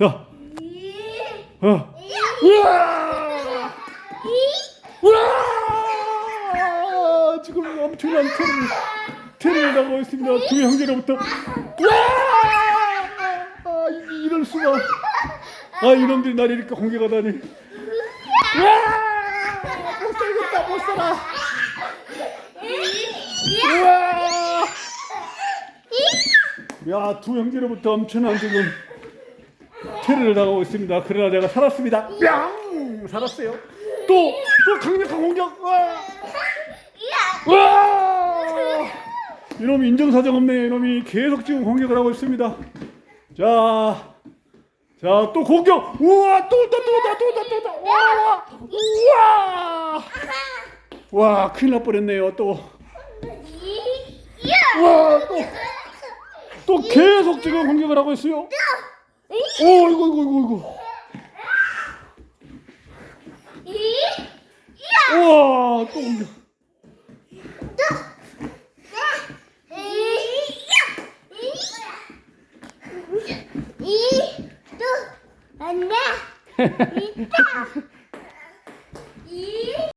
야, 어. 우와! 지금 엄청난 테러를, 테러를 당하고 있습니다. 두 형제로부터. 우와! 아, 이- 이럴 수가. 아, 이놈들이 나를 이렇게 공격하다니. 우와! 못 살겠다, 못 살아. 우와! 야, 두 형제로부터 엄청난 지금 테러를 당하고 있습니다. 그러나 내가 살았습니다. 뿅! 살았어요. 또, 또 강력한 공격. 와! 와! 이놈이 인정사정 없네. 이놈이 계속 지금 공격을 하고 있습니다. 자, 자, 또 공격. 우와, 또, 또, 또, 또, 또, 또, 또, 또. 와, 우와! 와, 큰일 날 뻔했네요. 또, 와, 또, 또 계속 지금 공격을 하고 있어요. 오, 이거, 이거, 이거, 이거. 우와, 또 또, 안돼.